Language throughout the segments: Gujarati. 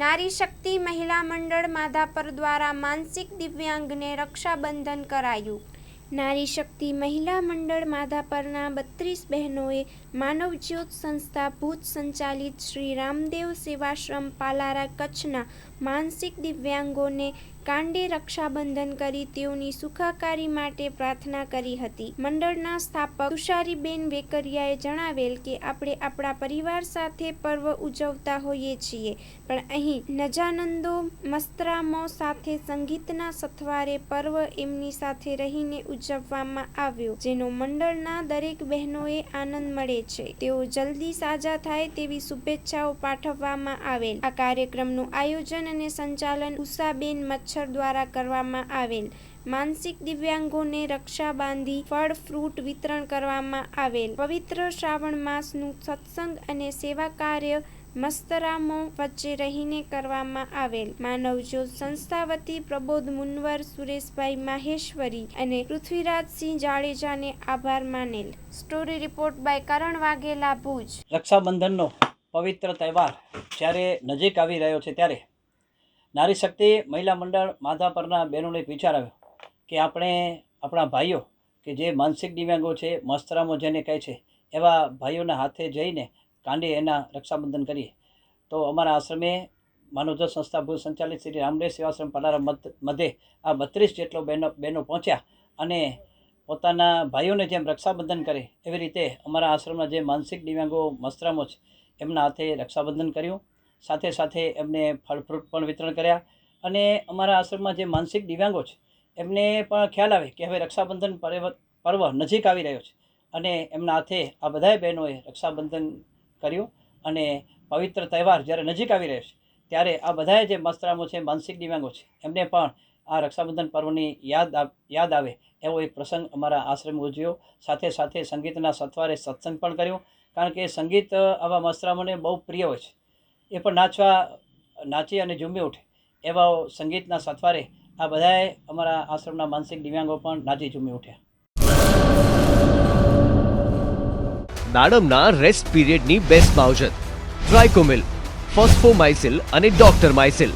નારી શક્તિ મહિલા મંડળ માધાપર દ્વારા માનસિક દિવ્યાંગને રક્ષાબંધન કરાયું. નારી શક્તિ મહિલા મંડળ માધાપરના બત્રીસ બહેનોએ માનવજ્યોત સંસ્થા ભૂત સંચાલિત શ્રી રામદેવ સેવાશ્રમ પાલારા કચ્છના માનસિક દિવ્યાંગોને કાંડે રક્ષાબંધન કરી તેઓની સુખાકારી માટે પ્રાર્થના કરી હતી. મંડળના સ્થાપક તુષારીબેન વેકરિયાએ જણાવેલ કે, આપણે આપણા પરિવાર સાથે પર્વ ઉજવતા હોઈએ છીએ, પણ અહીં નજાનંદો મસ્તરામો સાથે સંગીતના સથવારે પર્વ એમની સાથે રહીને ઉજવવામાં આવ્યો, જેનો મંડળના દરેક બહેનોએ આનંદ મળે છે. તેઓ જલ્દી સાજા થાય તેવી શુભેચ્છાઓ પાઠવવામાં આવેલ. આ કાર્યક્રમનું આયોજન અને સંચાલન ઉષાબેન મચ્છર દ્વારા કરવામાં આવેલ. માનસિક દિવ્યાંગોને રક્ષા બાંધી ફળ, ફ્રૂટ વિતરણ કરવામાં આવેલ. પવિત્ર શ્રાવણ માસનું સત્સંગ અને સેવા કાર્ય મસ્તરામો વચ્ચે રહીને કરવામાં આવેલ. માનવજ્યોત સંસ્થા વતી પ્રબોધ મુનવર સુરેશભાઈ માહેશ્વરી અને પૃથ્વીરાજસિંહ જાડેજાને આભાર માનેલ. Story report by Karan Vaghela Bhuj. રક્ષાબંધનનો પવિત્ર તહેવાર જ્યારે નજીક આવી રહ્યો છે ત્યારે નારી શક્તિ મહિલા મંડળ માધા પરના બહેનોને વિચાર આવ્યો કે આપણે આપણા ભાઈઓ કે જે માનસિક દિવ્યાંગો છે મસ્તરામો જેને કહે છે, એવા ભાઈઓના હાથે જઈને કાંડે એના રક્ષાબંધન કરીએ. તો અમારા આશ્રમે માનવજ્યોત સંસ્થા ભૂત સંચાલિત શ્રી રામદેવ સેવાશ્રમ પલારા મધ્યે આ બત્રીસ જેટલો બહેનો બહેનો પહોંચ્યા અને પોતાના ભાઈઓને જેમ રક્ષાબંધન કરે એવી રીતે અમારા આશ્રમના જે માનસિક દિવ્યાંગો મસ્તરામો છે, એમના હાથે રક્ષાબંધન કર્યું. સાથે સાથે એમને ફળફ્રૂટ પણ વિતરણ કર્યા. અને અમારા આશ્રમમાં જે માનસિક દિવ્યાંગો છે, એમને પણ ખ્યાલ આવે કે હવે રક્ષાબંધન પર્વ પર્વ નજીક આવી રહ્યો છે. અને એમના હાથે આ બધાય બહેનોએ રક્ષાબંધન કર્યું અને પવિત્ર તહેવાર જ્યારે નજીક આવી રહ્યો છે, ત્યારે આ બધાએ જે મસ્તરામો છે, માનસિક દિવ્યાંગો છે, એમને પણ આ રક્ષાબંધન પર્વની યાદ યાદ આવે એવો એક પ્રસંગ અમારા આશ્રમ ઉજવ્યો સાથે સાથે સંગીતના સથવારે સત્સંગ પણ કર્યો. કારણ કે સંગીત આવા મસ્તરામોને બહુ પ્રિય હોય છે. એ પણ નાચવા, નાચી અને ઝૂમી ઉઠે. એવા સંગીતના સથવારે આ બધાએ અમારા આશ્રમના માનસિક દિવ્યાંગો પણ નાચી ઝૂમી ઉઠ્યા. દાડમના રેસ્ટ પીરિયડની બેસ્ટ માવજત ટ્રાયકોમિલ ફોસ્ફોમાઇસિલ અને ડોક્ટર માઇસિલ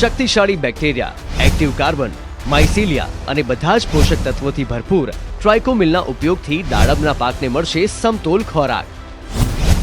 શક્તિશાળી બેક્ટેરિયા એક્ટિવ કાર્બન માઇસિલિયા અને બધા જ પોષક તત્વોથી ભરપૂર ટ્રાયકોમિલના ઉપયોગથી દાડમના પાકને મળશે સમતોલ ખોરાક.